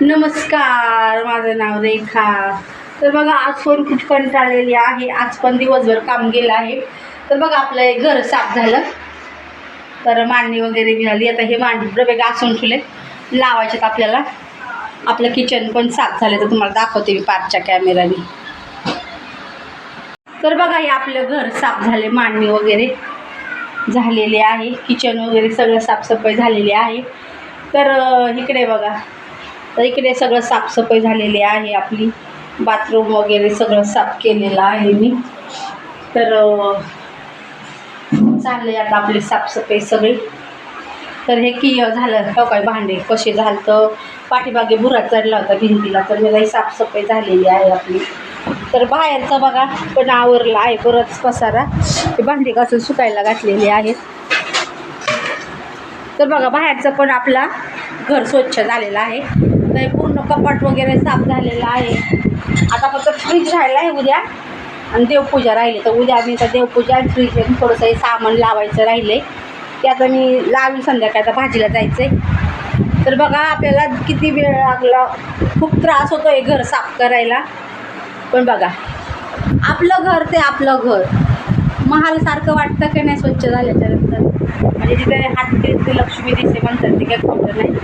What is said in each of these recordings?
नमस्कार माझं नाव रेखा. तर बघा आज पण खूप कंटाळलेली आहे? आज पण दिवसभर काम गेलं आहे. तर बघा आपलं हे घर साफ झालं. तर मांडणी वगैरे मिळाली झाली. आता हे मांडणी डबे घासून ठेवले. लावायच्यात आपल्याला. आपलं किचन पण साफ झालं तर तुम्हाला दाखवते मी पाचच्या कॅमेराने तर बघा हे आपलं घर साफ झाले मांडणी वगैरे झालेले आहे. किचन वगैरे सगळं साफसफाई झालेली आहे. तर इकडे बघा. तर इकडे सगळं साफसफाई झालेली आहे आपली बाथरूम वगैरे सगळं साफ केलेलं आहे मी. तर चालले आता आपली साफसफाई सगळी. तर हे की झालं हो काय भांडे कसे झालं तर पाठीमागे बुरा चढला होता भिंतीला तर मला ही साफसफाई झालेली आहे आपली. तर बाहेरचं बघा पण आवरलं आहे बरंच पसारा. ते भांडे घासून सुकायला घातलेले आहेत. तर बघा बाहेरचं पण आपला घर स्वच्छ झालेलं आहे. तर पूर्ण कपाट वगैरे साफ झालेलं आहे. आता फक्त फ्रीज राहिला आहे उद्या. आणि देवपूजा राहिली. तर उद्या मी आता देवपूजा आणि फ्रीज आणि थोडंसं हे सामान लावायचं राहिले ते आता मी लावून संध्याकाळ आता भाजीला जायचं आहे तर बघा आपल्याला किती वेळ लागला. खूप त्रास होतो आहे घर साफ करायला. पण बघा आपलं घर ते आपलं घर. महालसारखं वाटतं की नाही स्वच्छ झाल्याच्यानंतर? म्हणजे तिथे हात दिले ते लक्ष्मी दिसे म्हणतात ते काय खोटं नाही.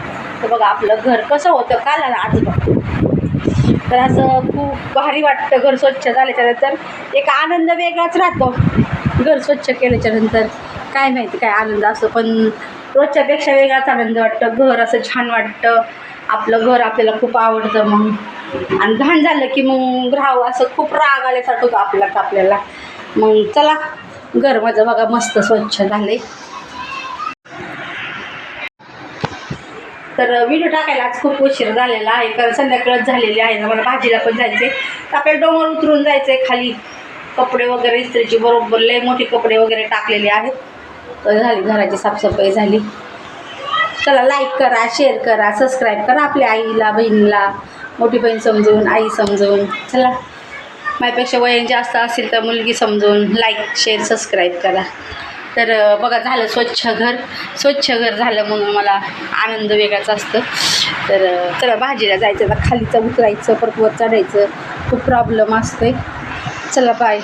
तर बघा आपलं घर कसं होतं काल आज बघ. तर असं खूप भारी वाटतं घर स्वच्छ झाल्याच्यानंतर. एक आनंद वेगळाच राहतो घर स्वच्छ केल्याच्यानंतर. काय माहिती काय आनंद असतो पण रोजच्यापेक्षा वेगळाच आनंद वाटतं. घर असं छान वाटतं. आपलं घर आपल्याला खूप आवडतं मग. आणि घाण झालं की मग राहावं असं खूप राग आल्यासारखं होतं आपल्याला आपल्याला. मग चला घर माझं बघा मस्त स्वच्छ झाले तर व्हिडिओ टाकायला आज खूप उशीर झालेला आहे कारण संध्याकाळच झालेली आहे ना मला भाजीला पण जायचे तर आपल्याला डोंगर उतरून जायचं आहे खाली. कपडे वगैरे इस्त्रीची बरोबर लय मोठे कपडे वगैरे टाकलेले आहेत. तर झाली घराची साफसफाई झाली. चला लाईक करा शेअर करा सबस्क्राईब करा आपल्या आईला बहिणीला मोठी बहीण समजून आई समजून. चला. माझ्यापेक्षा वयं जास्त असेल तर मुलगी समजून लाईक शेअर सबस्क्राईब करा. तर बघा झालं स्वच्छ घर. स्वच्छ घर झालं म्हणून मला आनंद वेगळाच असतं. तर चला भाजीला जायचं. आता खालीचं उतरायचं परत वर चढायचं. खूप प्रॉब्लेम असते चला बाय